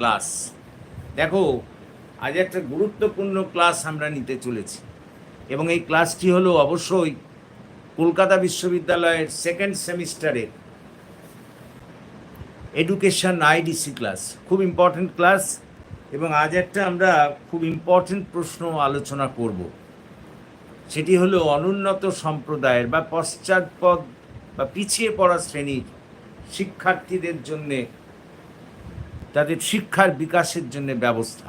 Class. দেখো, আজ একটা গুরুত্বপূর্ণ ক্লাস আমরা নিতে চলেছি। এবং এই ক্লাসটি হলো অবশ্যই কলকাতা বিশ্ববিদ্যালয়ের সেকেন্ড সেমিস্টারের এডুকেশন আইডিসি ক্লাস। খুব ইম্পর্ট্যান্ট ক্লাস এবং আজ একটা আমরা খুব ইম্পর্ট্যান্ট প্রশ্ন আলোচনা করব। সেটি হলো অনুন্নত সম্প্রদায়ের বা পশ্চাৎপদ বা পিছিয়ে পড়া শ্রেণির শিক্ষার্থীদের জন্যে তাদের শিক্ষার বিকাশের জন্য ব্যবস্থা।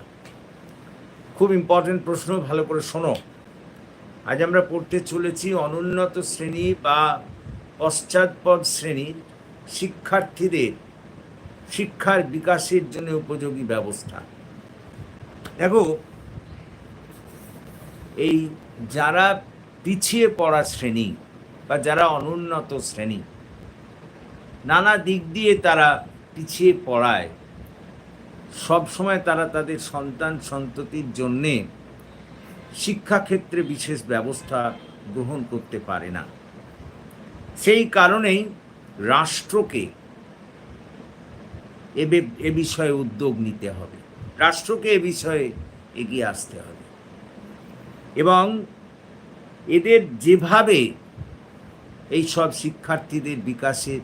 খুব ইম্পর্টেন্ট প্রশ্ন, ভালো করে শোনো। আজ আমরা পড়তে চলেছি অনুন্নত শ্রেণি বা পশ্চাৎপদ শ্রেণির শিক্ষার্থীদের শিক্ষার বিকাশের জন্য উপযোগী ব্যবস্থা। দেখো, এই যারা পিছিয়ে পড়া শ্রেণি বা যারা অনুন্নত শ্রেণি, নানা দিক দিয়ে তারা পিছিয়ে পড়ায়। সব সময় তারা তাদের সন্তান সন্ততির জন্যে শিক্ষাক্ষেত্রে বিশেষ ব্যবস্থা গ্রহণ করতে পারে না। সেই কারণেই রাষ্ট্রকে এ বিষয়ে উদ্যোগ নিতে হবে। রাষ্ট্রকে এ বিষয়ে এগিয়ে আসতে হবে। এবং এদের যেভাবে এই সব শিক্ষার্থীদের বিকাশের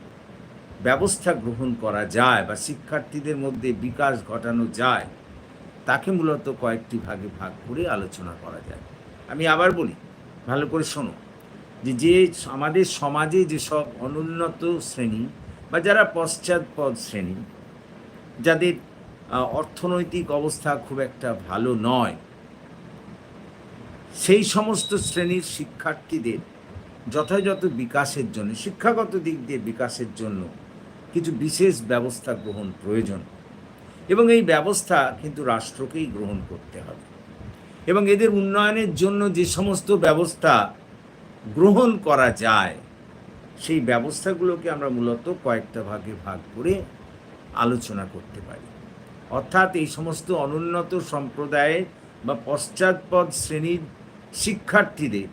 ব্যবস্থা গ্রহণ করা যায় বা শিক্ষার্থীদের মধ্যে বিকাশ ঘটানো যায়, তাকে মূলত কয়েকটি ভাগে ভাগ করে আলোচনা করা যায়। আমি আবার বলি, ভালো করে শোনো, যে যে আমাদের সমাজে যেসব অনুন্নত শ্রেণি বা যারা পশ্চাৎপদ শ্রেণি, যাদের অর্থনৈতিক অবস্থা খুব একটা ভালো নয়, সেই সমস্ত শ্রেণির শিক্ষার্থীদের যথাযথ বিকাশের জন্য, শিক্ষাগত দিক দিয়ে বিকাশের জন্য কিছু বিশেষ ব্যবস্থা গ্রহণ প্রয়োজন। এবং এই ব্যবস্থা কিন্তু রাষ্ট্রকেই গ্রহণ করতে হবে। এবং এদের উন্নয়নের জন্য যে সমস্ত ব্যবস্থা গ্রহণ করা যায়, সেই ব্যবস্থাগুলোকে আমরা মূলত কয়েকটা ভাগে ভাগ করে আলোচনা করতে পারি। অর্থাৎ এই সমস্ত অনুন্নত সম্প্রদায়ের বা পশ্চাৎপদ শ্রেণির শিক্ষার্থীদের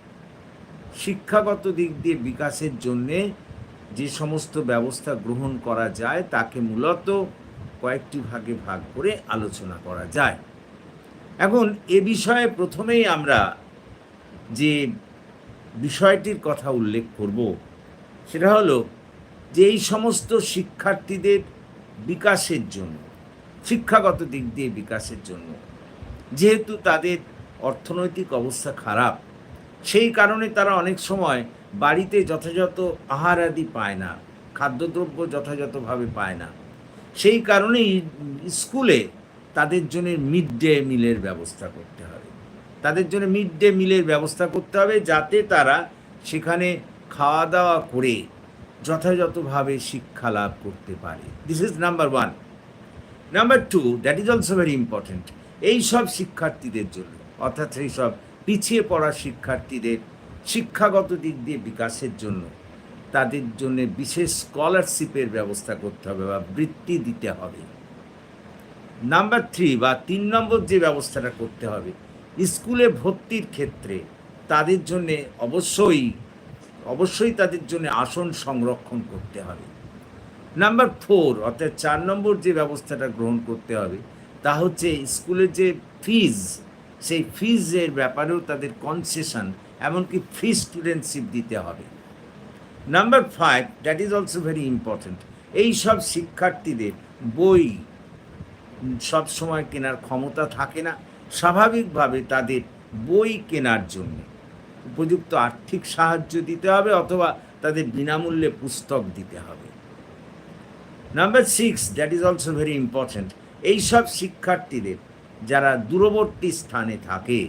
শিক্ষাগত দিক দিয়ে বিকাশের জন্যে যে সমস্ত ব্যবস্থা গ্রহণ করা যায়, তাকে মূলত কয়েকটি ভাগে ভাগ করে আলোচনা করা যায়। এখন এ বিষয়ে প্রথমেই আমরা যে বিষয়টির কথা উল্লেখ করব, সেটা হলো যে এই সমস্ত শিক্ষার্থীদের বিকাশের জন্য, শিক্ষাগত দিক দিয়ে বিকাশের জন্য, যেহেতু তাদের অর্থনৈতিক অবস্থা খারাপ, সেই কারণে তারা অনেক সময় বাড়িতে যথাযথ আহার আদি পায় না, খাদ্যদ্রব্য যথাযথভাবে পায় না। সেই কারণেই স্কুলে তাদের জন্য মিড ডে মিলের ব্যবস্থা করতে হবে। তাদের জন্য মিড ডে মিলের ব্যবস্থা করতে হবে যাতে তারা সেখানে খাওয়া দাওয়া করে যথাযথভাবে শিক্ষা লাভ করতে পারে। This is number one number two that is also very important এই সব শিক্ষার্থীদের জন্য, অর্থাৎ সেই সব পিছিয়ে পড়া শিক্ষার্থীদের শিক্ষাগত দিক দিয়ে বিকাশের জন্য তাদের জন্য বিশেষ স্কলারশিপের ব্যবস্থা করতে হবে বা বৃত্তি দিতে হবে। নাম্বার থ্রি বা তিন নম্বর যে ব্যবস্থাটা করতে হবে, স্কুলে ভর্তির ক্ষেত্রে তাদের জন্য অবশ্যই অবশ্যই তাদের জন্য আসন সংরক্ষণ করতে হবে। নাম্বার ফোর অর্থাৎ চার নম্বর যে ব্যবস্থাটা গ্রহণ করতে হবে, তা হচ্ছে স্কুলের যে ফিজ, সেই ফিজের ব্যাপারেও তাদের কনসেশন এমনকি ফ্রি স্টুডেন্টশিপ দিতে হবে। Number five that is also very important এই সব শিক্ষার্থীদের বই সব সময় কেনার ক্ষমতা থাকে না, স্বাভাবিকভাবে তাদের বই কেনার জন্য। উপযুক্ত আর্থিক সাহায্য দিতে হবে অথবা তাদের বিনামূল্যে পুস্তক দিতে হবে। Number six that is also very important এইসব শিক্ষার্থীদের যারা দূরবর্তী স্থানে থাকে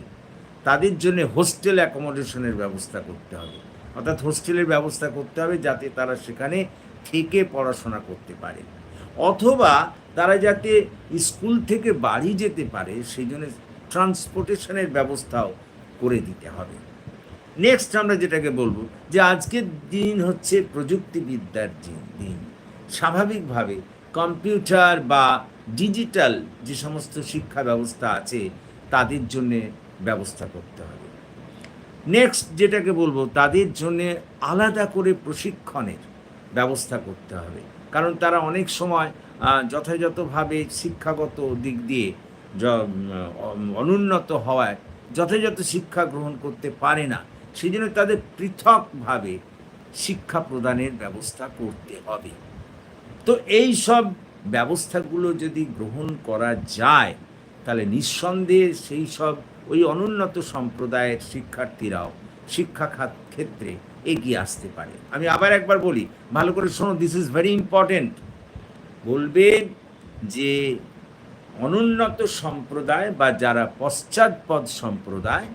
তাদের জন্য হোস্টেল অ্যাকোমোডেশনের ব্যবস্থা করতে হবে। অর্থাৎ হোস্টেলের ব্যবস্থা করতে হবে যাতে তারা সেখানে থেকে পড়াশোনা করতে পারে। অথবা তারা যাতে স্কুল থেকে বাড়ি যেতে পারে, সেই জন্য ট্রান্সপোর্টেশনের ব্যবস্থাও করে দিতে হবে। নেক্সট আমরা যেটাকে বলব যে আজকের দিন হচ্ছে প্রযুক্তিবিদ্যার দিন- দিন। স্বাভাবিকভাবে কম্পিউটার বা ডিজিটাল যে সমস্ত শিক্ষা ব্যবস্থা আছে, তাদের জন্যে ব্যবস্থা করতে হবে। নেক্সট যেটাকে বলব, তাদের জন্যে আলাদা করে প্রশিক্ষণের ব্যবস্থা করতে হবে। কারণ তারা অনেক সময় যথাযথভাবে শিক্ষাগত দিক দিয়ে অনুন্নত হওয়ায় যথাযথ শিক্ষা গ্রহণ করতে পারে না। সেই জন্য তাদের পৃথকভাবে শিক্ষা প্রদানের ব্যবস্থা করতে হবে। তো এই সব ব্যবস্থাগুলো যদি গ্রহণ করা যায়, তাহলে নিঃসন্দেহে সেই সব ওই অনুন্নত সম্প্রদায়ের শিক্ষার্থীরাও শিক্ষা খাত ক্ষেত্রে এগিয়ে আসতে পারে। আমি আবার একবার বলি, ভালো করে শোনো দিস ইজ ভেরি ইম্পর্টেন্ট বলবে যে অনুন্নত সম্প্রদায় বা যারা পশ্চাৎপদ সম্প্রদায়,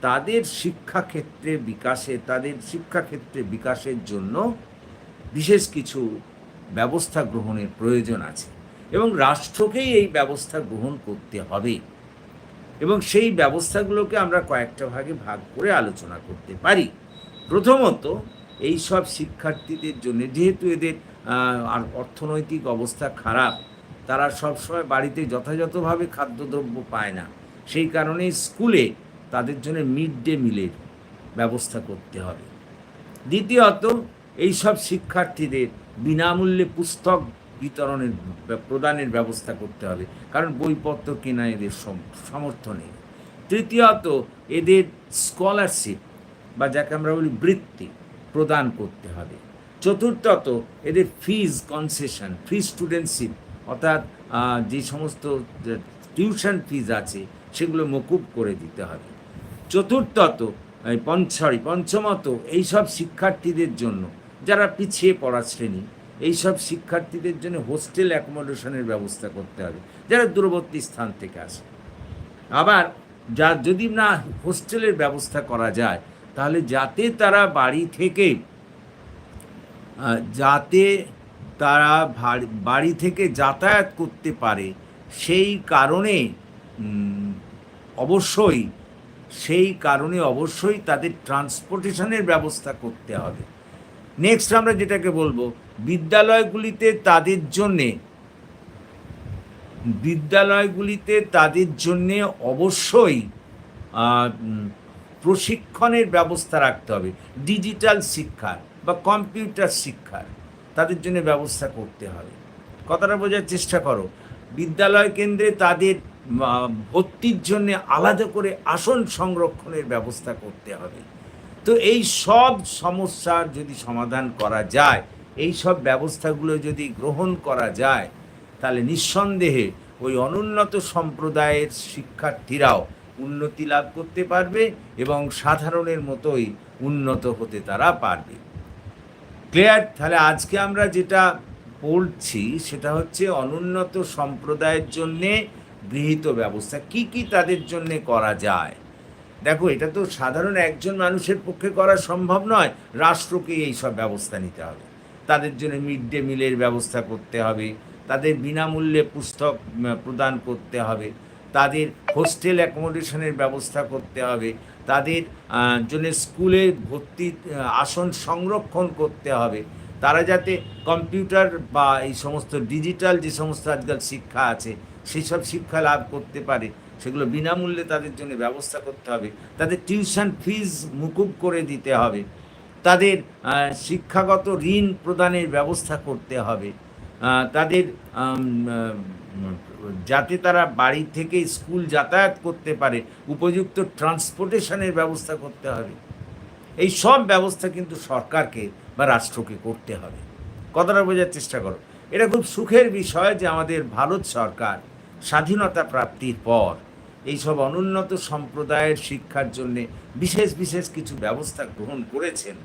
তাদের শিক্ষাক্ষেত্রে বিকাশে, তাদের শিক্ষাক্ষেত্রে বিকাশের জন্য বিশেষ কিছু ব্যবস্থা গ্রহণের প্রয়োজন আছে। এবং রাষ্ট্রকেই এই ব্যবস্থা গ্রহণ করতে হবে। এবং সেই ব্যবস্থাগুলোকে আমরা কয়েকটা ভাগে ভাগ করে আলোচনা করতে পারি। প্রথমত, এই সব শিক্ষার্থীদের জন্য, যেহেতু এদের আর অর্থনৈতিক অবস্থা খারাপ, তারা সবসময় বাড়িতে যথাযথভাবে খাদ্যদ্রব্য পায় না। সেই কারণে স্কুলে তাদের জন্য মিড ডে মিলের ব্যবস্থা করতে হবে। দ্বিতীয়ত, এই সব শিক্ষার্থীদের বিনামূল্যে পুস্তক বিতরণের প্রদানের ব্যবস্থা করতে হবে। কারণ বইপত্র কেনা এদের সম- সামর্থ্য নেই। তৃতীয়ত, এদের স্কলারশিপ বা যাকে আমরা বলি বৃত্তি প্রদান করতে হবে। চতুর্থত, এদের ফিজ কনসেশন ফ্রি স্টুডেন্টশিপ অর্থাৎ যে সমস্ত টিউশন ফিজ আছে, সেগুলো মকুব করে দিতে হবে। চতুর্থত, এই পঞ্চ সরি পঞ্চমত, এইসব শিক্ষার্থীদের জন্য যারা পিছিয়ে পড়া শ্রেণি এইসব শিক্ষার্থীদের জন্য হোস্টেল অ্যাকোমোডেশনের ব্যবস্থা করতে হবে, যারা দূরবর্তী স্থান থেকে আসে। আবার যা যদি না হোস্টেলের ব্যবস্থা করা যায়, তাহলে যাতে তারা বাড়ি থেকে যাতে তারা বাড়ি থেকে যাতায়াত করতে পারে, সেই কারণে অবশ্যই, সেই কারণে অবশ্যই তাদের ট্রান্সপোর্টেশনের ব্যবস্থা করতে হবে। নেক্সট আমরা যেটাকে বলব বিদ্যালয়গুলিতে তাদের জন্যে, বিদ্যালয়গুলিতে তাদের জন্যে অবশ্যই প্রশিক্ষণের ব্যবস্থা রাখতে হবে। ডিজিটাল শিক্ষার বা কম্পিউটার শিক্ষার তাদের জন্য ব্যবস্থা করতে হবে। কথাটা বোঝার চেষ্টা করো। বিদ্যালয় কেন্দ্রে তাদের ভর্তির জন্য আলাদা করে আসন সংরক্ষণের ব্যবস্থা করতে হবে। তো এই সব সমস্যার যদি সমাধান করা যায় এই সব ব্যবস্থাগুলো যদি গ্রহণ করা যায়, তাহলে নিঃসন্দেহে ওই অনুন্নত সম্প্রদায়ের শিক্ষার্থীরাও উন্নতি লাভ করতে পারবে এবং সাধারণের মতোই উন্নত হতে তারা পারবে। ক্লিয়ার? তাহলে আজকে আমরা যেটা পড়ছি, সেটা হচ্ছে অনুন্নত সম্প্রদায়ের জন্যে গৃহীত ব্যবস্থা। কি কি তাদের জন্যে করা যায়? দেখো, এটা তো সাধারণ একজন মানুষের পক্ষে করা সম্ভব নয়। রাষ্ট্রকে এই সব ব্যবস্থা নিতে হবে। তাদের জন্য মিড ডে মিলের ব্যবস্থা করতে হবে। তাদের বিনামূল্যে পুস্তক প্রদান করতে হবে। তাদের হোস্টেল অ্যাকোমোডেশনের ব্যবস্থা করতে হবে। তাদের জন্য স্কুলে ভর্তি আসন সংরক্ষণ করতে হবে। তারা যাতে কম্পিউটার বা এই সমস্ত ডিজিটাল যে সমস্ত আজকাল শিক্ষা আছে সেই সব শিক্ষা লাভ করতে পারে। সেগুলো বিনামূল্যে তাদের জন্য ব্যবস্থা করতে হবে। তাদের টিউশন ফিজ মুকুব করে দিতে হবে। তাদের শিক্ষাগত ঋণ প্রদানের ব্যবস্থা করতে হবে। তাদের যাতে তারা বাড়ি থেকে স্কুল যাতায়াত করতে পারে, উপযুক্ত ট্রান্সপোর্টেশনের ব্যবস্থা করতে হবে। এই সব ব্যবস্থা কিন্তু সরকারকে বা রাষ্ট্রকে করতে হবে। কথাটা বোঝার চেষ্টা করো। এটা খুব সুখের বিষয় যে আমাদের ভারত সরকার স্বাধীনতা প্রাপ্তির পর এইসব অনুন্নত সম্প্রদায়ের শিক্ষার জন্যে বিশেষ বিশেষ কিছু ব্যবস্থা গ্রহণ করেছেন।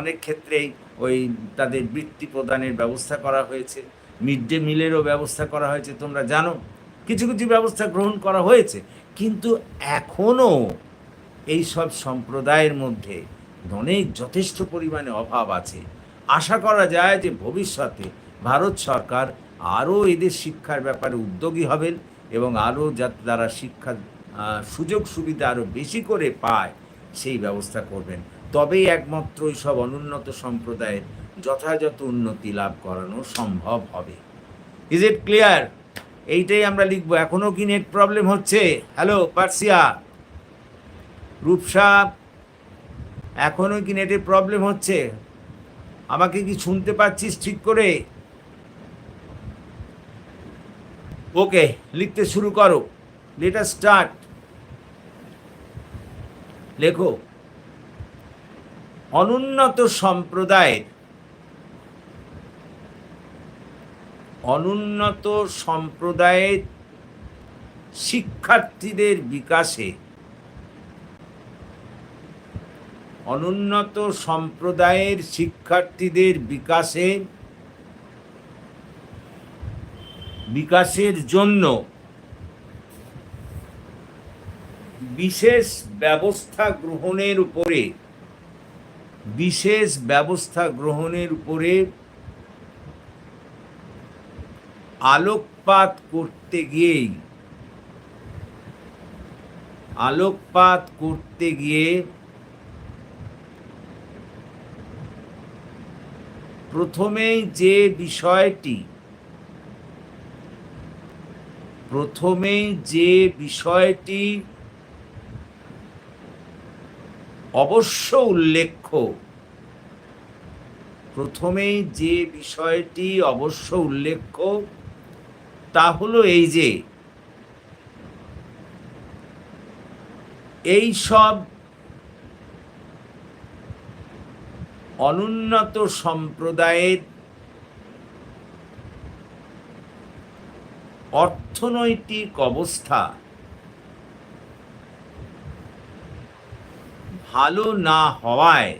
অনেক ক্ষেত্রেই ওই তাদের বৃত্তি প্রদানের ব্যবস্থা করা হয়েছে। মিড ডে মিলেরও ব্যবস্থা করা হয়েছে। তোমরা জানো, কিছু কিছু ব্যবস্থা গ্রহণ করা হয়েছে। কিন্তু এখনও এই সব সম্প্রদায়ের মধ্যে অনেক যথেষ্ট পরিমাণে অভাব আছে। আশা করা যায় যে ভবিষ্যতে ভারত সরকার আরও এদের শিক্ষার ব্যাপারে উদ্যোগী হবেন। এবং আরও যাতে তারা শিক্ষার আহ, সুযোগ সুবিধা আরও বেশি করে পায় সেই ব্যবস্থা করবেন। তবেই একমাত্র এই সব অনুন্নত সম্প্রদায়ের যথাযথ উন্নতি লাভ করানো সম্ভব হবে। ইজ ইট ক্লিয়ার এইটাই আমরা লিখব। এখনও কি নেট প্রবলেম হচ্ছে? Hello Persia. রূপসা এখনও কি নেটের প্রবলেম হচ্ছে? আমাকে কি শুনতে পাচ্ছিস ঠিক করে? ওকে, লিখতে শুরু করো। লেটার স্টার্ট লেখো, অনুন্নত সম্প্রদায়ের অনুন্নত সম্প্রদায়ের শিক্ষার্থীদের বিকাশে অনুন্নত সম্প্রদায়ের শিক্ষার্থীদের বিকাশে বিকাশের জন্য বিশেষ ব্যবস্থা গ্রহণের উপরে, বিশেষ ব্যবস্থা গ্রহণের উপরে আলোকপাত করতে গিয়েই, আলোকপাত করতে গিয়ে প্রথমেই যে বিষয়টি প্রথমেই যে বিষয়টি অবশ্য উল্লেখ্য প্রথমেই যে বিষয়টি অবশ্য উল্লেখ্য তা হলো এই যে, এই সব অনুন্নত সম্প্রদায়ের অর্থনৈতিক অবস্থা ভালো না হওয়ায়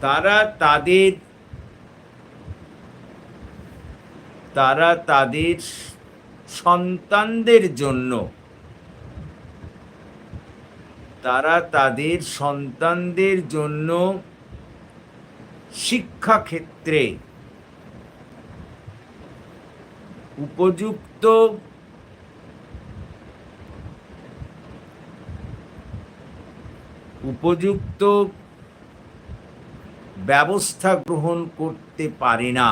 তারা তাদের তারা তাদের সন্তানদের জন্য, তারা তাদের সন্তানদের জন্য শিক্ষাক্ষেত্রে উপযুক্ত উপযুক্ত ব্যবস্থা গ্রহণ করতে পারে না।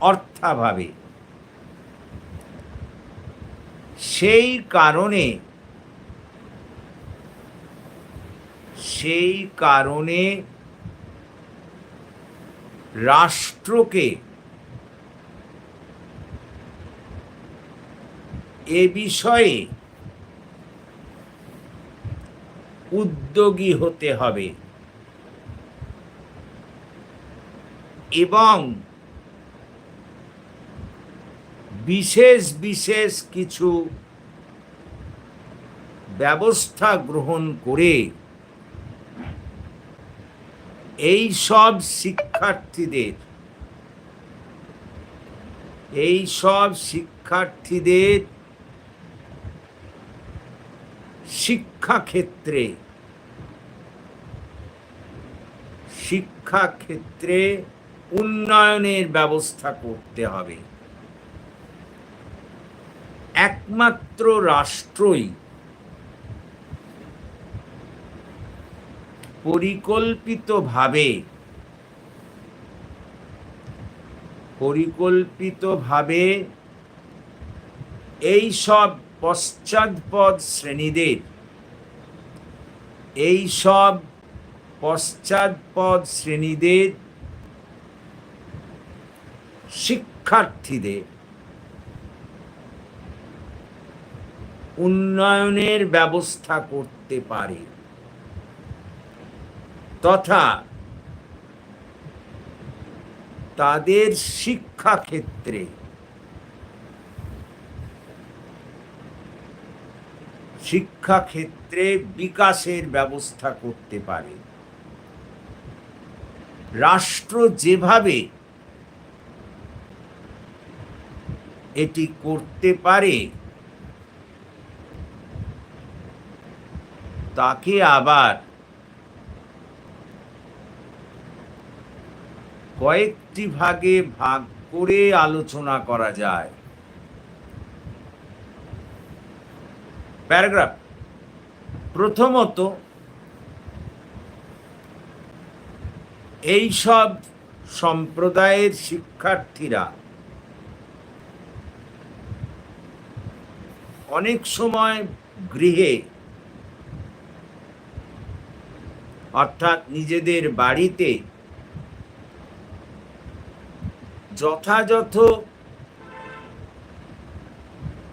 অর্থাভাবে সেই কারণে সেই কারণে রাষ্ট্রকে এ বিষয়ে উদ্যোগী হতে হবে। এবং বিশেষ বিশেষ কিছু ব্যবস্থা গ্রহণ করে এই সব শিক্ষার্থীদের, এই সব শিক্ষার্থীদের শিক্ষাক্ষেত্রে শিক্ষাক্ষেত্রে উন্নয়নের ব্যবস্থা করতে হবে। একমাত্র রাষ্ট্রই পরিকল্পিতভাবে পরিকল্পিতভাবে এই সব পশ্চাৎপদ শ্রেণীদের এই সব পশ্চাৎপদ শ্রেণীদের শিক্ষার্থীদের উন্নয়নের ব্যবস্থা করতে পারে তথা তাদের শিক্ষাক্ষেত্রে শিক্ষাক্ষেত্রে বিকাশের ব্যবস্থা করতে পারে। রাষ্ট্র যেভাবে এটি করতে পারে, তাকে আবার কয়েকটি ভাগে ভাগ করে আলোচনা করা যায়। প্যারাগ্রাফ। প্রথমত এই সব সম্প্রদায়ের শিক্ষার্থীরা অনেক সময় গৃহে অর্থাৎ নিজেদের বাড়িতে যথাযথ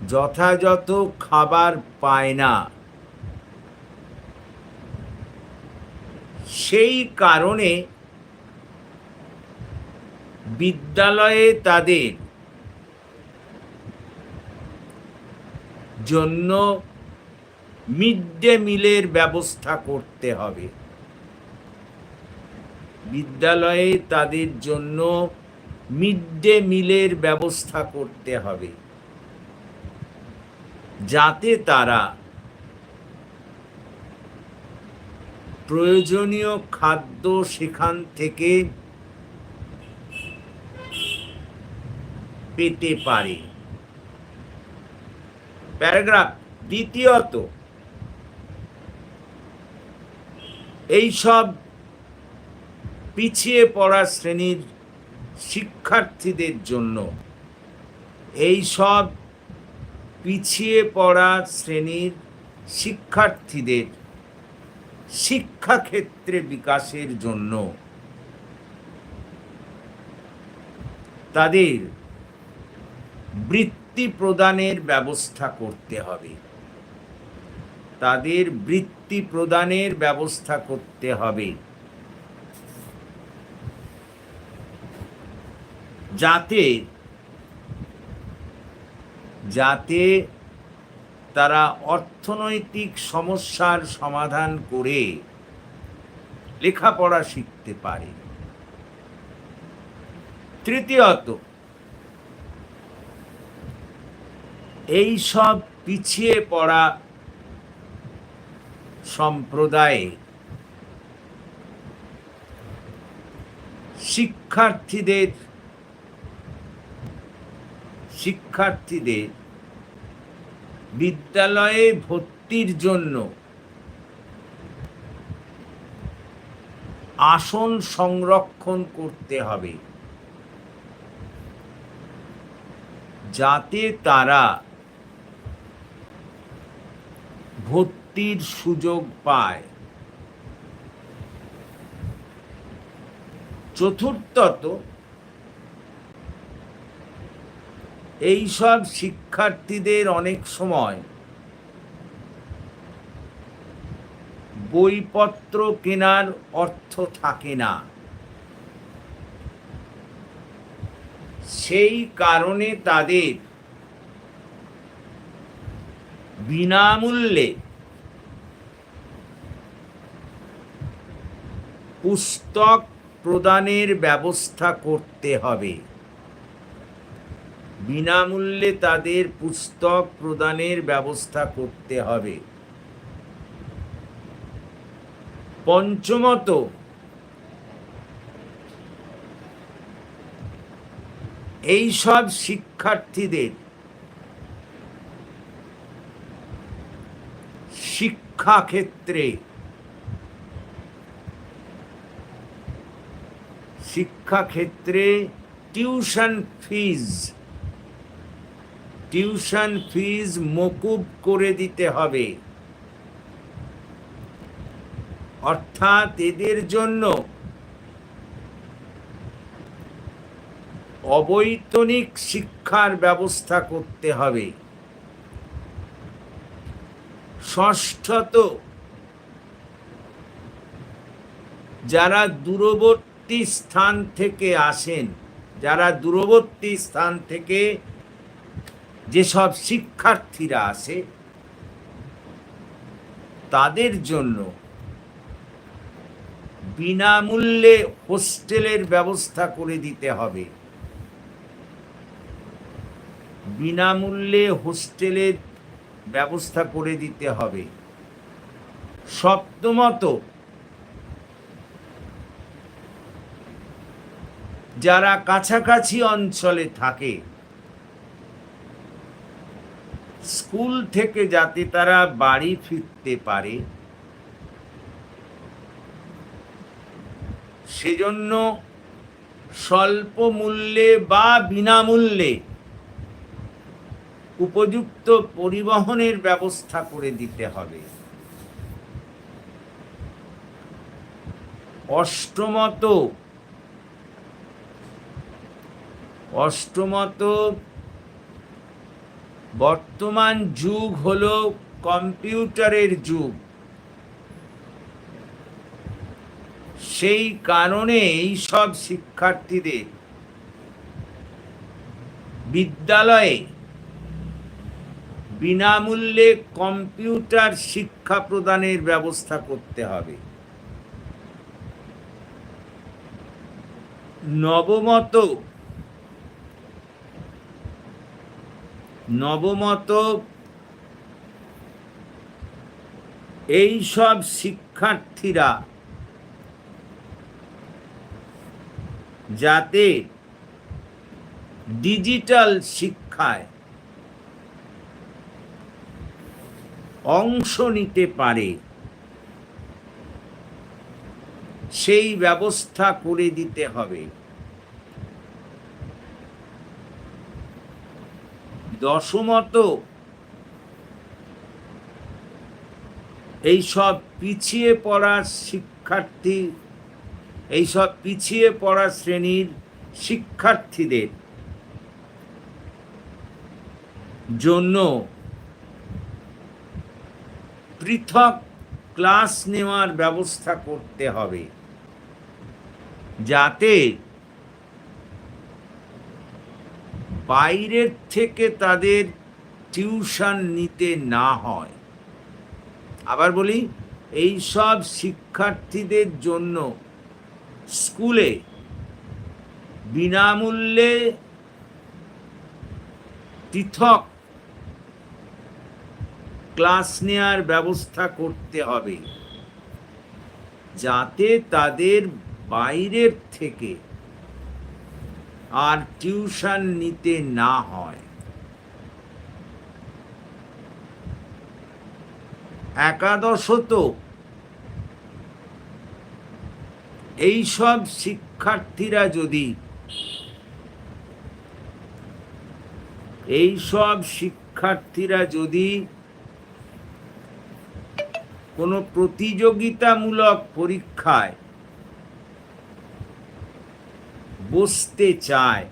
যথাযথ খাবার পায় না। সেই কারণে বিদ্যালয়ে তাদের জন্য মিড ডে মিলের ব্যবস্থা করতে হবে। বিদ্যালয়ে তাদের জন্য মিড ডে মিলের ব্যবস্থা করতে হবে। যাতে তারা প্রয়োজনীয় খাদ্য সেখান থেকে পেতে পারে। প্যারাগ্রাফ দ্বিতীয়ত, এইসব পিছিয়ে পড়া শ্রেণির শিক্ষার্থীদের জন্য এই সব পিছিয়ে পড়া শ্রেণির শিক্ষার্থীদের শিক্ষাক্ষেত্রে বিকাশের জন্য তাদের বৃত্তি প্রদানের ব্যবস্থা করতে হবে। তাদের বৃত্তি প্রদানের ব্যবস্থা করতে হবে। যাতে যাতে তারা অর্থনৈতিক সমস্যার সমাধান করে লেখাপড়া শিখতে পারে। তৃতীয়ত এই সব পিছিয়ে পড়া সম্প্রদায়ে শিক্ষার্থীদের শিক্ষার্থীদের বিদ্যালয়ে ভর্তির জন্য আসন সংরক্ষণ করতে হবে। যাতে তারা ভর্তির সুযোগ পায়। চতুর্থত এইসব শিক্ষার্থীদের অনেক সময় বইপত্র কেনার অর্থ থাকে না। সেই কারণে তাদের বিনামূল্যে পুস্তক প্রদানের ব্যবস্থা করতে হবে। বিনামূল্যে তাদের পুস্তক প্রদানের ব্যবস্থা করতে হবে। পঞ্চমত এই সব শিক্ষার্থীদের শিক্ষাক্ষেত্রে শিক্ষাক্ষেত্রে টিউশন ফিজ টিউশন ফিজ মকুব করে দিতে হবে। অর্থাৎ এদের জন্য অবৈতনিক শিক্ষার ব্যবস্থা করতে হবে। ষষ্ঠত, যারা দূরবর্তী স্থান থেকে আসেন, যারা দূরবর্তী স্থান থেকে যেসব শিক্ষার্থীরা আসে তাদের জন্য বিনামূল্যে হোস্টেলের ব্যবস্থা করে দিতে হবে। বিনামূল্যে হোস্টেলের ব্যবস্থা করে দিতে হবে। সপ্তমত, যারা কাছাকাছি অঞ্চলে থাকে স্কুল থেকে যাতে তারা বাড়ি ফিরতে পারে। সেজন্য স্বল্প মূল্যে বা বিনামূল্যে উপযুক্ত পরিবহনের ব্যবস্থা করে দিতে হবে। অষ্টমত বর্তমান যুগ হলো কম্পিউটারের যুগ। সেই কারণে এই সব শিক্ষার্থীদের বিদ্যালয়ে বিনামূল্যে কম্পিউটার শিক্ষা প্রদানের ব্যবস্থা করতে হবে। নবমত নবমত এই সব শিক্ষার্থীরা যাতে ডিজিটাল শিক্ষায় অংশ নিতে পারে, সেই ব্যবস্থা করে দিতে হবে। দশমত। এই সব পিছিয়ে পড়া শিক্ষার্থী এইসব পিছিয়ে পড়া শ্রেণির শিক্ষার্থীদের জন্য পৃথক ক্লাস নেওয়ার ব্যবস্থা করতে হবে। যাতে বাইরের থেকে তাদের টিউশন নিতে না হয়। আবার বলি এই সব শিক্ষার্থীদের জন্য স্কুলে বিনামূল্যে পৃথক ক্লাস নেওয়ার ব্যবস্থা করতে হবে। যাতে তাদের বাইরের থেকে আর টিউশন নিতে না হয়। একাদশত এই সব শিক্ষার্থীরা যদি এই সব শিক্ষার্থীরা যদি কোনো প্রতিযোগিতামূলক পরীক্ষায় বসতে চায়।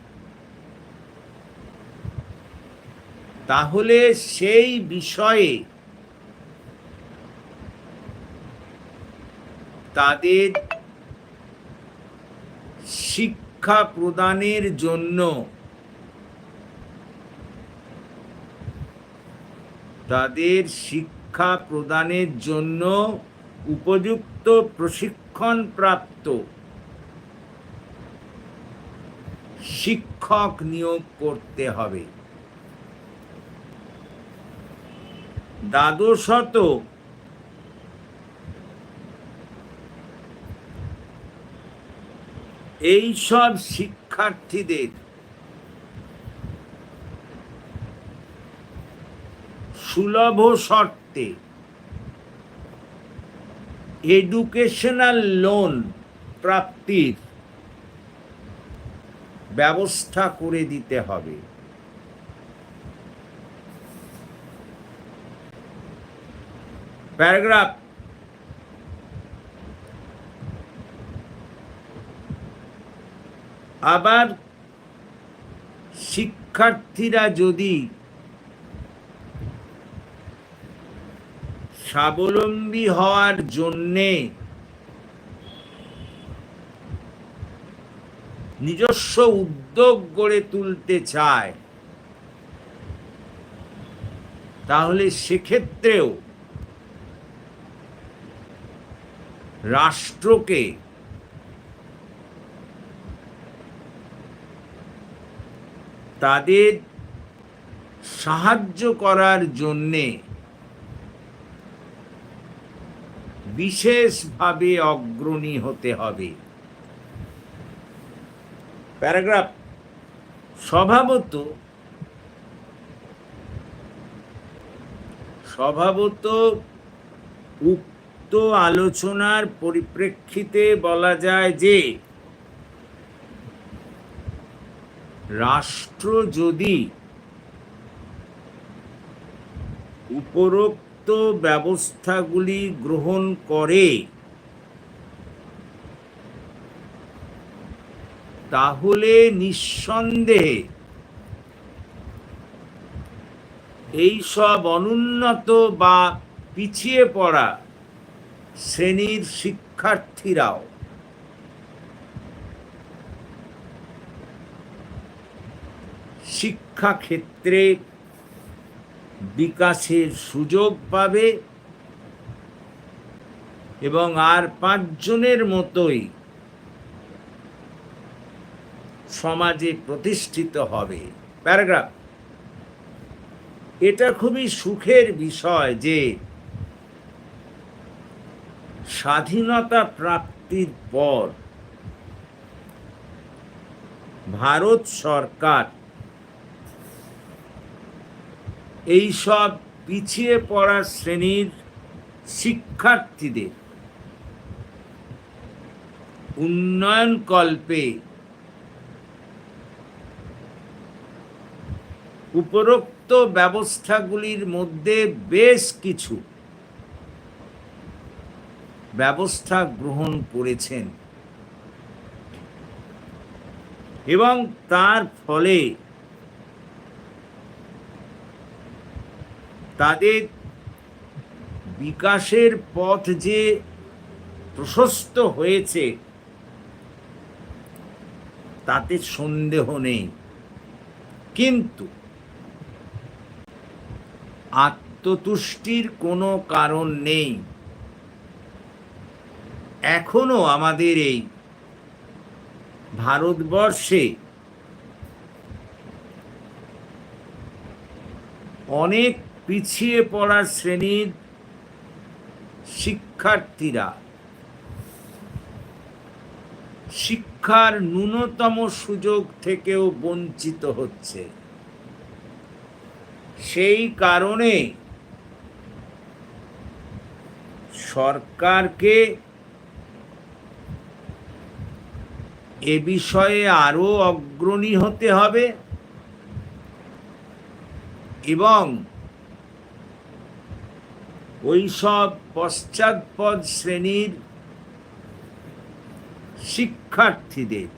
তাহলে সেই বিষয়ে তাদের শিক্ষা প্রদানের জন্য তাদের শিক্ষা প্রদানের জন্য উপযুক্ত প্রশিক্ষণ শিক্ষক নিয়োগ করতে হবে। দ্বাদশত এই সব শিক্ষার্থীদের সুলভ শর্তে এডুকেশনাল লোন প্রাপ্তির ব্যবস্থা করে দিতে হবে। প্যারাগ্রাফ। আবার শিক্ষার্থীরা যদি স্বাবলম্বী হওয়ার জন্যে নিজস্ব উদ্যোগ গড়ে তুলতে চায়। তাহলে সেক্ষেত্রেও রাষ্ট্রকে তাদের সাহায্য করার জন্যে বিশেষভাবে অগ্রণী হতে হবে। প্যারাগ্রাফ স্বভাবত স্বভাবত উক্ত আলোচনার পরিপ্রেক্ষিতে বলা যায় যে, রাষ্ট্র যদি উপরোক্ত ব্যবস্থাগুলি গ্রহণ করে তাহলে নিঃসন্দেহে এই সব অনুন্নত বা পিছিয়ে পড়া শ্রেণির শিক্ষার্থীরাও শিক্ষাক্ষেত্রে বিকাশের সুযোগ পাবে এবং আর পাঁচজনের মতোই সমাজে প্রতিষ্ঠিত হবে। প্যারাগ্রাফ। এটা খুবই সুখের বিষয় যে স্বাধীনতা প্রাপ্তির পর ভারত সরকার এইসব পিছিয়ে পড়া শ্রেণির শিক্ষার্থীদের উন্নয়ন উপরোক্ত ব্যবস্থাগুলির মধ্যে বেশ কিছু ব্যবস্থা গ্রহণ করেছেন। এবং তার ফলে তাদের বিকাশের পথ যে প্রশস্ত হয়েছে, তাতে সন্দেহ নেই। কিন্তু আত্মতুষ্টির কোনো কারণ নেই। এখনও আমাদের এই ভারতবর্ষে অনেক পিছিয়ে পড়া শ্রেণির শিক্ষার্থীরা শিক্ষার ন্যূনতম সুযোগ থেকেও বঞ্চিত হচ্ছে। সেই কারণে সরকারকে এ বিষয়ে আরও অগ্রণী হতে হবে এবং ওই সব পশ্চাৎপদ শ্রেণির শিক্ষার্থীদের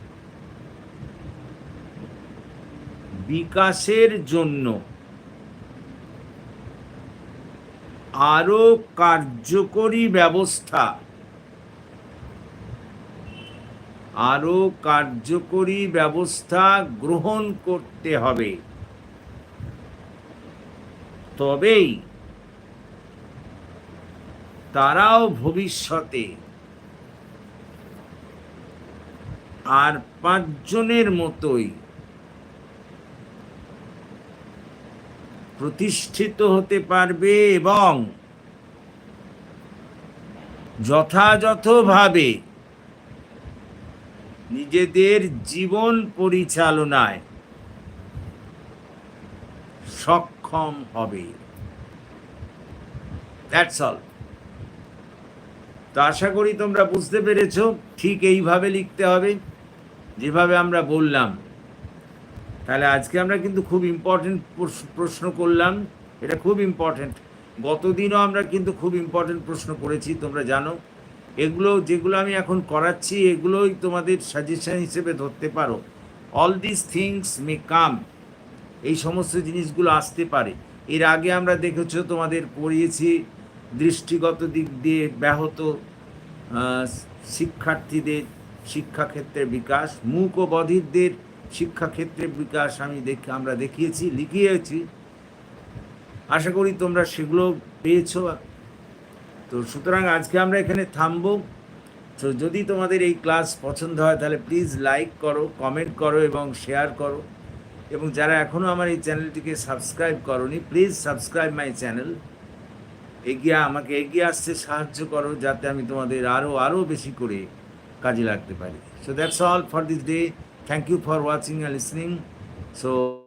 বিকাশের জন্য আরও কার্যকরী ব্যবস্থা। আরও কার্যকরী ব্যবস্থা গ্রহণ করতে হবে। তবেই তারাও ভবিষ্যতে আর পাঁচজনের মতোই প্রতিষ্ঠিত হতে পারবে এবং যথাযথভাবে নিজেদের জীবন পরিচালনায় সক্ষম হবে। দ্যাটস অল তো আশা করি তোমরা বুঝতে পেরেছ, ঠিক এইভাবে লিখতে হবে, যেভাবে আমরা বললাম। তাহলে আজকে আমরা কিন্তু খুব ইম্পর্টেন্ট প্রশ্ন করলাম। এটা খুব ইম্পর্টেন্ট গতদিনও আমরা কিন্তু খুব ইম্পর্টেন্ট প্রশ্ন করেছি, তোমরা জানো। এগুলো, যেগুলো আমি এখন করাচ্ছি, এগুলোই তোমাদের সাজেশন হিসেবে ধরতে পারো। All this things may come এই সমস্ত জিনিসগুলো আসতে পারে। এর আগে আমরা দেখেছ তোমাদের পড়িয়েছি দৃষ্টিগত দিক দিয়ে ব্যাহত শিক্ষার্থীদের শিক্ষাক্ষেত্রের বিকাশ। মুখ ও বধিরদের শিক্ষাক্ষেত্রের বিকাশ আমি দেখে, আমরা দেখিয়েছি, লিখিয়েছি। আশা করি তোমরা সেগুলো পেয়েছ। তো সুতরাং আজকে আমরা এখানে থামবো। তো যদি তোমাদের এই ক্লাস পছন্দ হয়, তাহলে প্লিজ লাইক করো, কমেন্ট করো এবং শেয়ার করো। এবং যারা এখনও আমার এই চ্যানেলটিকে সাবস্ক্রাইব করনি, প্লিজ সাবস্ক্রাইব মাই চ্যানেল। এগিয়ে, আমাকে এগিয়ে আসতে সাহায্য করো, যাতে আমি তোমাদের আরও আরও বেশি করে কাজে লাগতে পারি। So that's all for this day Thank you for watching and listening. So,